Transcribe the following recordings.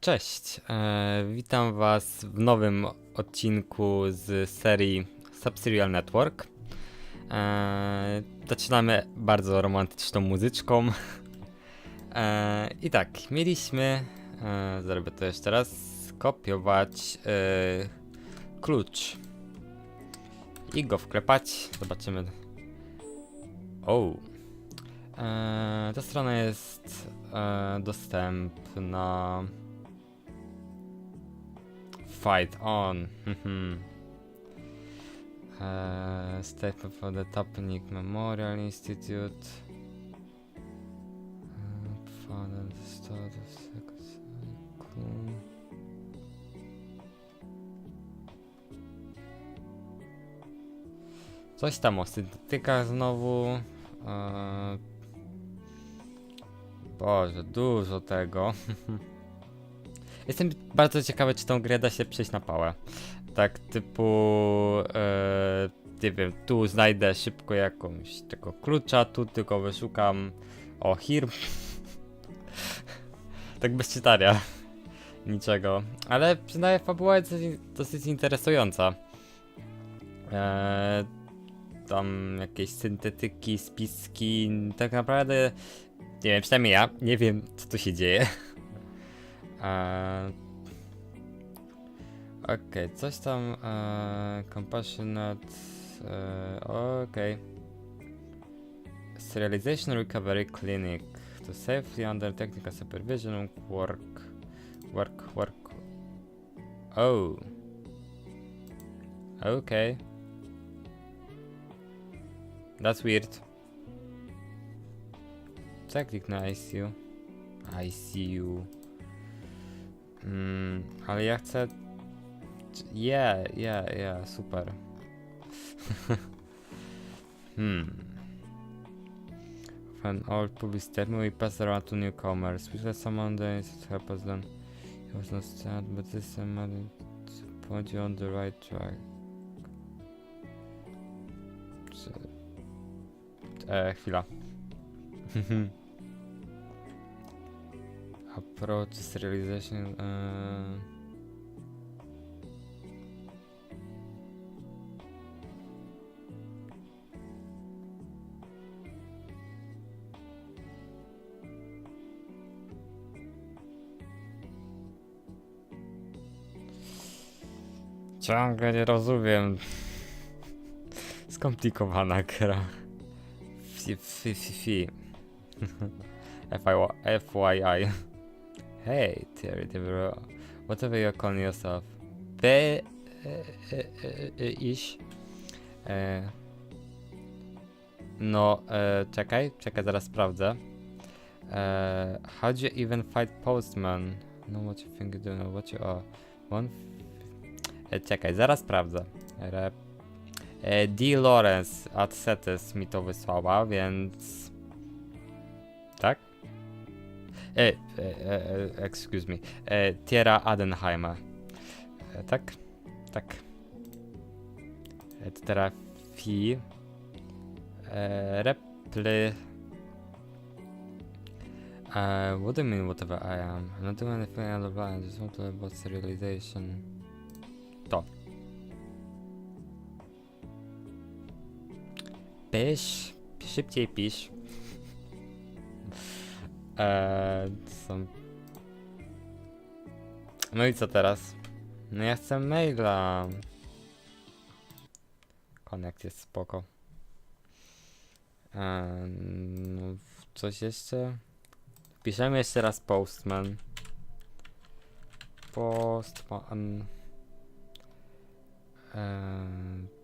Cześć, e, witam Was w nowym odcinku z serii Subserial Network. E, zaczynamy bardzo romantyczną muzyczką. E, I tak, mieliśmy, zrobię to jeszcze raz, skopiować e, klucz i go wklepać. Zobaczymy. O. Ta strona jest dostępna. Fight on. Uh, step for the Topnik Memorial Institute. Cycle. Coś tam o syntetykach znowu. Eee, Boże, dużo tego. Jestem bardzo ciekawy, czy tą grę da się przejść na pałę. Tak typu, e, nie wiem, tu znajdę szybko jakąś tego klucza, tu tylko wyszukam o hir. tak bez czytania. Niczego. Ale przynajmniej fabuła jest dosyć- interesująca. E, tam jakieś syntetyki, spiski, tak naprawdę, nie wiem, przynajmniej ja nie wiem, co tu się dzieje. Eee, Okej, coś tam. compassionate. eee, Okej. Serialization Recovery Clinic. To safely under technical supervision work. Work, work. Oh. Okay. That's weird. Zaklik na ICU. ICU. Mm, ale ja chcę. Yeah, yeah, yeah, super. hmm. When old public statement we pass around to newcomers. We let someone that it help us then. It was not sad, but this I to point you on the right track. E, chwila. Approach serialization. Uh... Ciągle nie rozumiem. Skomplikowana gra. Fi, fi, fi, fi. FYI. Hey, Terry DeVero. Whatever you're calling yourself. Be... e, e, e, iś. No, czekaj, czekaj, zaraz sprawdzę. How do you even fight postman? No, what you think you do, no, what you are. One... czekaj, zaraz sprawdzę. Rep. D. Lawrence at Cetes mi to wysłała, więc... E, e, e, e, excuse me. E, Tiera Adenheimer. E, tak? Tak. E, to teraz fi. E, reply. Uh, what do you mean whatever I am? I'm not doing anything out of line, just want to about serialization. To. Pisz. Szybciej pisz. Eee, są... No i co teraz? No ja chcę maila. Connect jest spoko. Eee, no, coś jeszcze? Piszemy jeszcze raz postman. Postman. Eee,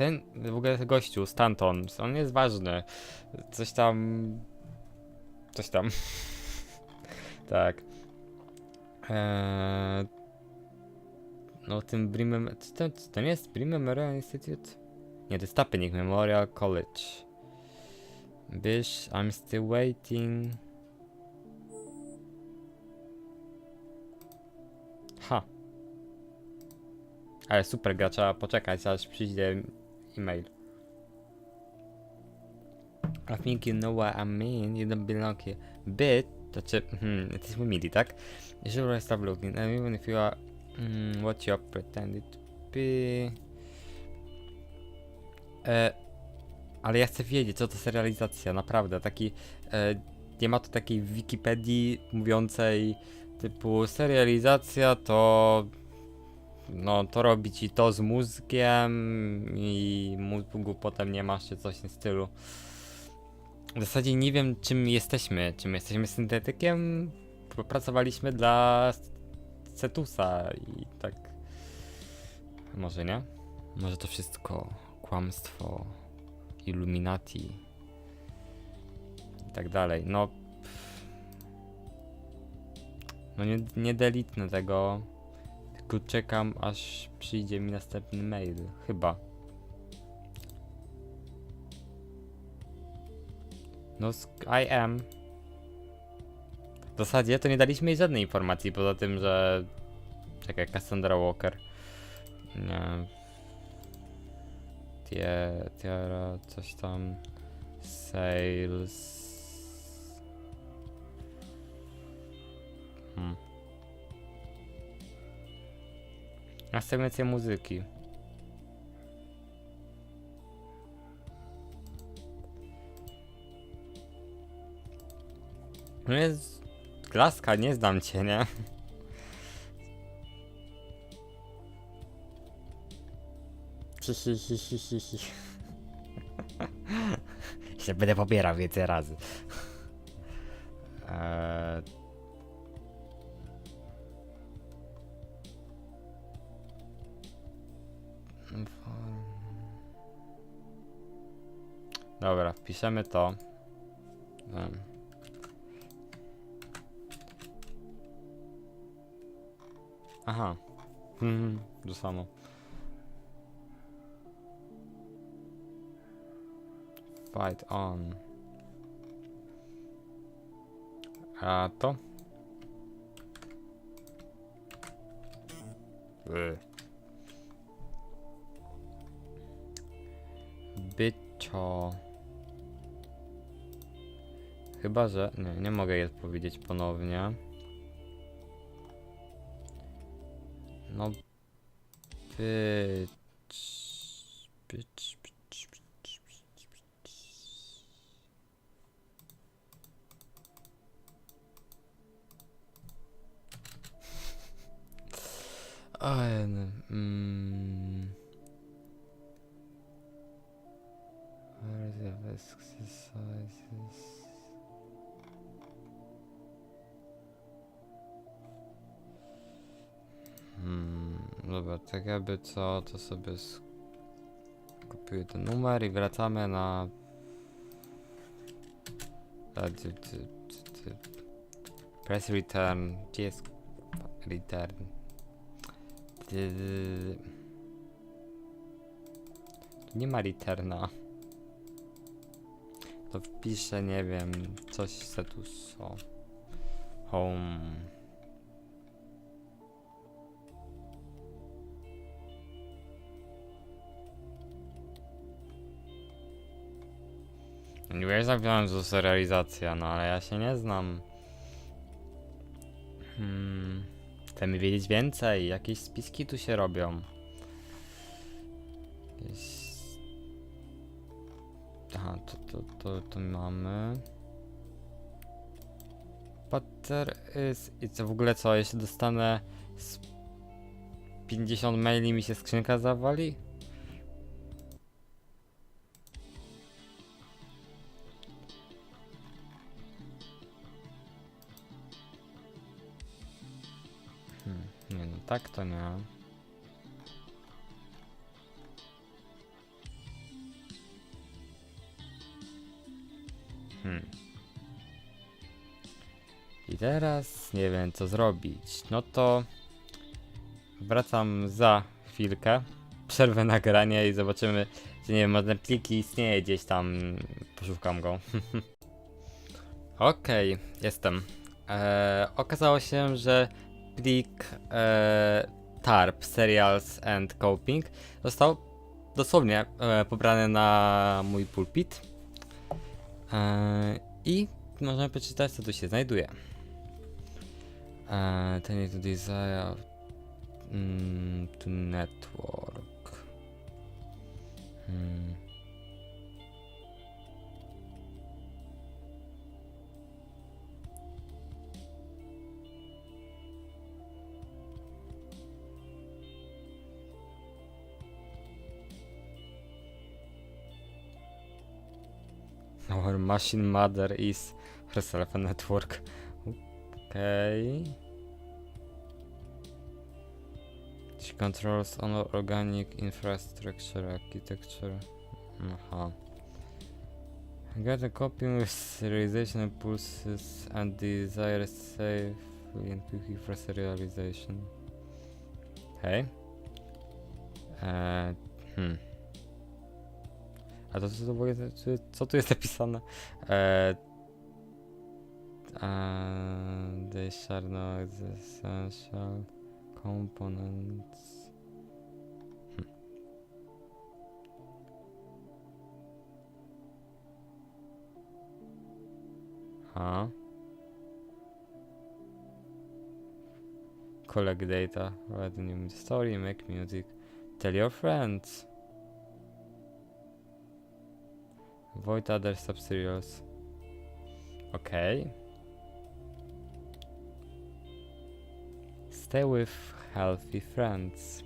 ten w ogóle gościu, Stanton, on jest ważny. Coś tam. Coś tam. tak. Eee, no tym Brimem. Czy to, czy to nie jest Brim Memorial Institute? Nie, to jest Tappening Memorial College. Bish, I'm still waiting. Ha. Ale super gra, trzeba poczekać aż przyjdzie e-mail. I think you know what I mean. You don't belong here. Bit, to znaczy, hmm, jesteśmy mili, tak? You should stop looking. And even if you are mm, what you pretended to be. E, ale ja chcę wiedzieć, co to serializacja, naprawdę. Taki, e, nie ma tu takiej Wikipedii mówiącej typu serializacja to no to robi ci to z mózgiem i mózgu potem nie masz czy coś w tym stylu. W zasadzie nie wiem czym jesteśmy, czym jesteśmy syntetykiem. Pracowaliśmy dla Cetusa i tak. Może nie? Może to wszystko kłamstwo, Illuminati i tak dalej. No. No nie, nie delitnę tego. Tylko czekam aż przyjdzie mi następny mail. Chyba. No, I am. W zasadzie to nie daliśmy jej żadnej informacji poza tym, że. Czekaj, Cassandra Walker. Nie. Tie, tiara, coś tam. Sales. Hmm. Następnie muzyki. No jest... Klaska, nie znam cię, nie? Hi. Się będę pobierał więcej razy. Dobra, wpiszemy to. Em. Aha. Mhm, to samo. Fight on. A to? Ugh. Bycio. Chyba, że. Nie, nie mogę jej powiedzieć ponownie. No. Bycz, bycz, bycz, bycz, bycz. Oj, no, mm. Where exercises? Dobra, tak jakby co, to sobie kupię ten numer i wracamy na... Press return, gdzie jest return? Nie ma returna. To wpiszę, nie wiem, coś status o home. Wiesz, zapisałem, że to serializacja, no ale ja się nie znam. Hmm. Chcemy wiedzieć więcej, jakieś spiski tu się robią. Jakieś... Aha, to, to, to, to mamy. There is... I co w ogóle co, jeśli dostanę z 50 maili mi się skrzynka zawali? Tak to nie. Hmm. I teraz nie wiem co zrobić. No to wracam za chwilkę. Przerwę nagranie i zobaczymy, czy nie wiem, może pliki istnieje gdzieś tam. Poszukam go. Okej, jestem. Eee, okazało się, że plik e, TARP Serials and Coping został dosłownie e, pobrany na mój pulpit. Eee, I możemy przeczytać, co tu się znajduje. Eee, ten to desire mm, to network. Our machine mother is herself a network. Okay. She controls all organic infrastructure architecture. Aha. Get a copy with serialization pulses and desire safely and quickly for serialization. Hej. Eee, hmm. A to co, to co, tu jest napisane? Eee, uh, they shall know essential components. Hmm. Huh? Collect data, write a new story, make music, tell your friends. Avoid other sub-serials. Okay. Stay with healthy friends.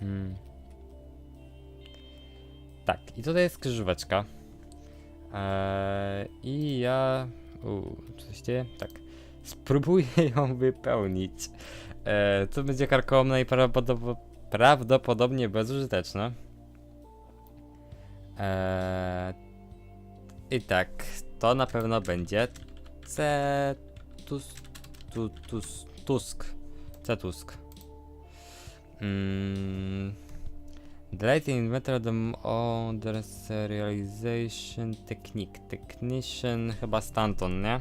Hmm. Tak, i tutaj jest krzyżóweczka. Eee, I ja. U, coś dzieje? Tak. Spróbuję ją wypełnić. Eee, to będzie karkołomne i prawdopodob- prawdopodobnie bezużyteczne. Eee, I tak, to na pewno będzie C. Tus, tu, tus, tusk. C. Tusk. Mm. Deleting method order serialization technique. Technician chyba Stanton, nie?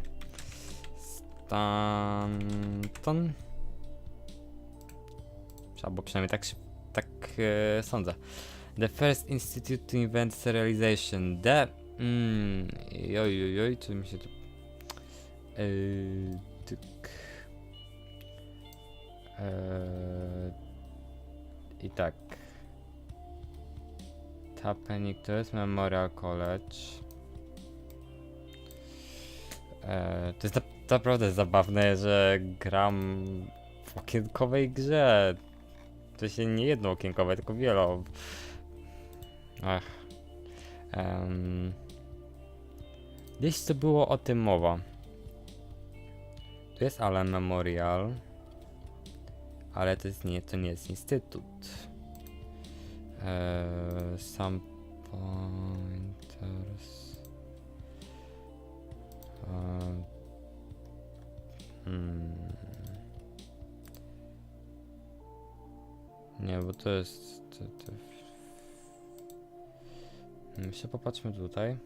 Stanton? Albo przynajmniej tak, tak e, sądzę. The first institute to invent serialization. The. Mm, joj, joj, co mi się tu. Yy, tyk. Eee, I tak. Tapenik to jest Memorial College. Eee, to jest na, naprawdę zabawne, że gram w okienkowej grze. To się nie jedno okienkowe, tylko wielo. Ach. Um, gdzieś to było o tym mowa. Tu jest Allen Memorial. Ale to, jest nie, to nie jest instytut. Eee, some pointers. Eee, hmm. Nie, bo to jest. To, to... Jeszcze popatrzmy tutaj.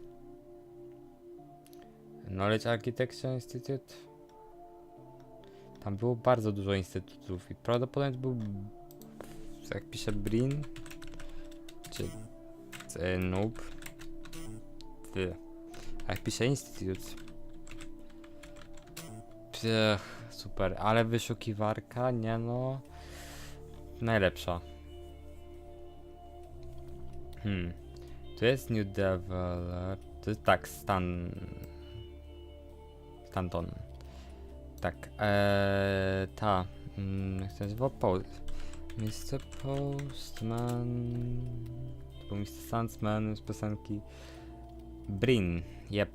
Knowledge Architecture Institute. Tam było bardzo dużo instytutów i prawdopodobnie był. Jak pisze Brin. Czy. Noob. Ty. A jak pisze Institute. Ech, super, ale wyszukiwarka, nie no. Najlepsza. Hmm. Tu jest New Developer. To jest tak, Stan. Stanton. Tak, eee, ta. Mm, jak to nazywa? Post. Mr. Postman. To był Mr. Sandsman z piosenki. Brin, yep.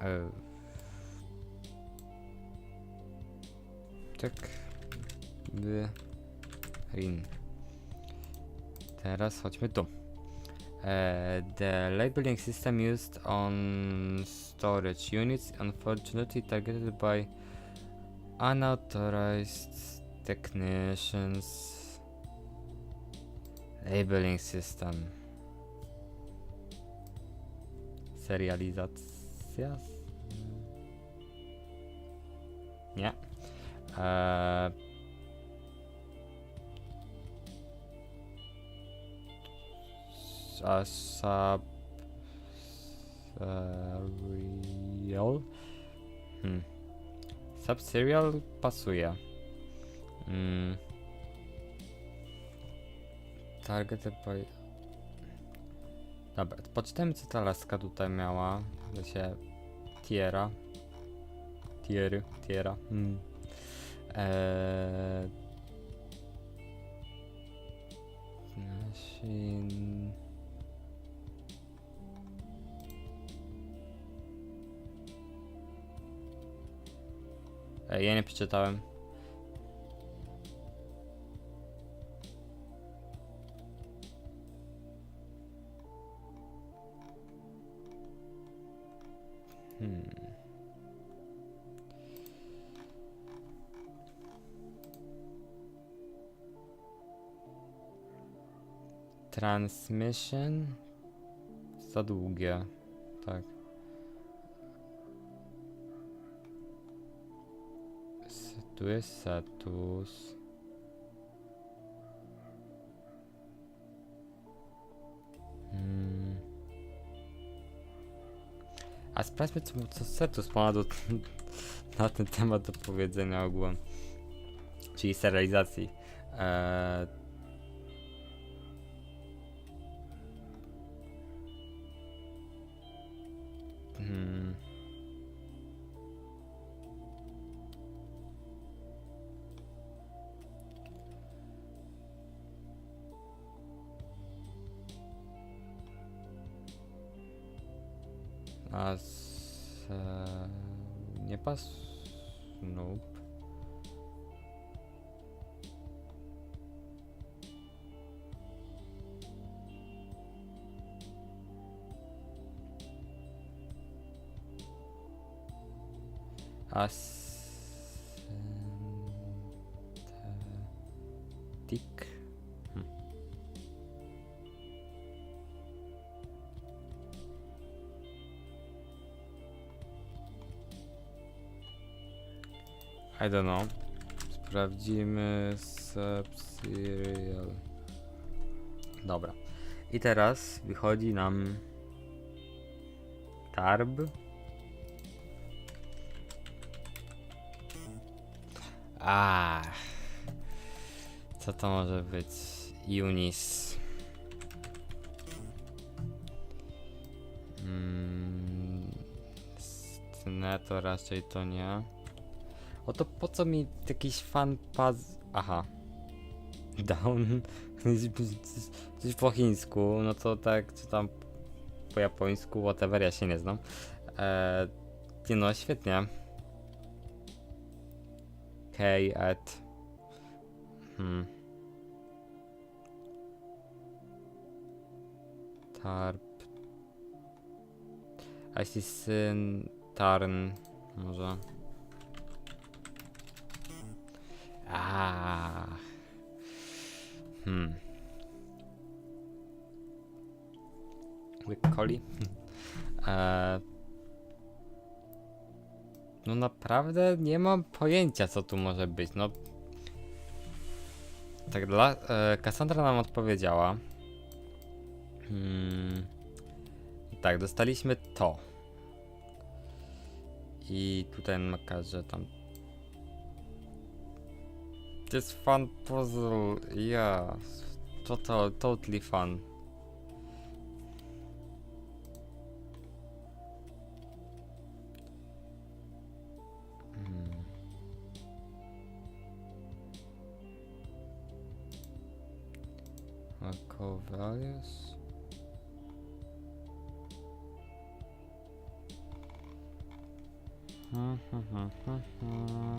Eee. Tak. By. Teraz chodźmy tu. Uh, the labeling system used on storage units unfortunately targeted by unauthorized technicians. Labeling system. Serializacja? Nie. Eee, a sub serial. Hmm. Sub serial pasuje. Mm. Targeted by... Dobra, poczytajmy co ta laska tutaj miała. To się... Tiera. Tiery, tiera. Hmm. Eee... Ej, ja nie przeczytałem. Hmm. Transmission? Za długie. Tak. Tu jest status. Hmm. A sprawdźmy, co, co Setus ma do, na ten temat do powiedzenia ogółem. Czyli serializacji. Eee, A z, e, nie pas... Nope. Asentetic. Hm. I don't know. Sprawdzimy subserial. Dobra. I teraz wychodzi nam tarb. A, co to może być? Unis. Mm, Stne to raczej to nie. O to po co mi jakiś fan paz... Aha. Down. Coś- po chińsku, no to tak, czy tam po japońsku, whatever, ja się nie znam. Eee, no, świetnie. K at... Hmm. Tarp... I see syn... Tarn... Może... A. Hmm. Wickoli? e... No naprawdę nie mam pojęcia co tu może być. No. Tak dla. E, Cassandra nam odpowiedziała. Hmm. Tak, dostaliśmy to. I tutaj każe tam This fun puzzle, yeah. Total, totally fun. Hmm. Core values? Hmm, hmm, hmm,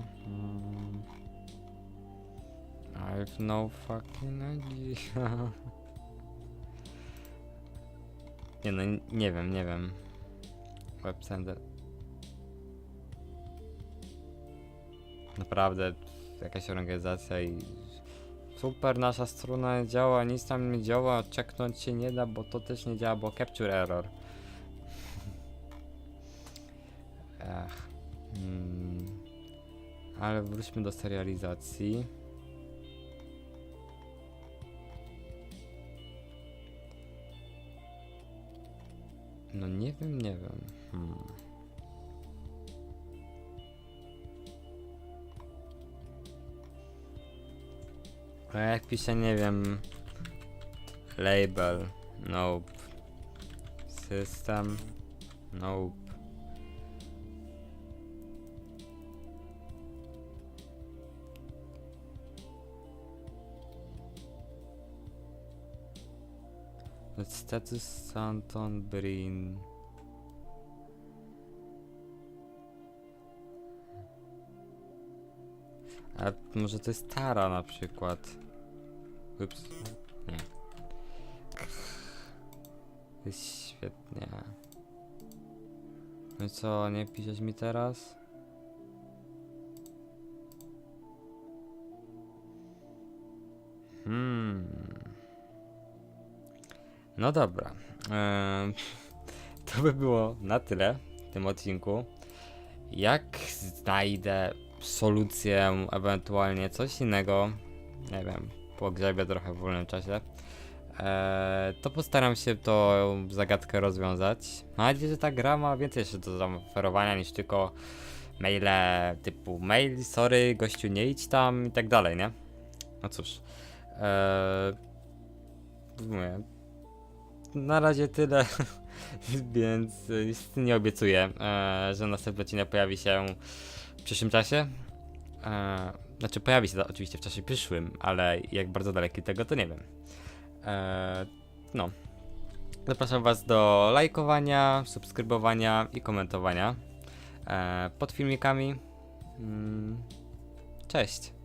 I've no fucking idea. Nie no, nie wiem, nie wiem. Websender. Naprawdę, jakaś organizacja i... Super, nasza strona działa, nic tam nie działa, czeknąć się nie da, bo to też nie działa, bo capture error. Ech. Hmm. Ale wróćmy do serializacji. No nie wiem, nie wiem. Hmm. A jak piszę, nie wiem. Label. Nope. System. Nope. Status Santon Brin. A może to jest Tara na przykład. Ups. Nie. Jest świetnie. No co, nie piszesz mi teraz? Hmm. No dobra. Em, to by było na tyle w tym odcinku. Jak znajdę solucję, ewentualnie coś innego, nie wiem, pogrzebię trochę w wolnym czasie, e, to postaram się tą zagadkę rozwiązać. Mam nadzieję, że ta gra ma więcej jeszcze do zaoferowania niż tylko maile typu mail, sorry, gościu nie idź tam i tak dalej, nie? No cóż. E, mówię, na razie tyle, więc nie obiecuję, e, że następny odcinek pojawi się w przyszłym czasie. E, znaczy pojawi się to oczywiście w czasie przyszłym, ale jak bardzo daleki tego to nie wiem. E, no. Zapraszam Was do lajkowania, subskrybowania i komentowania pod filmikami. Mm, cześć.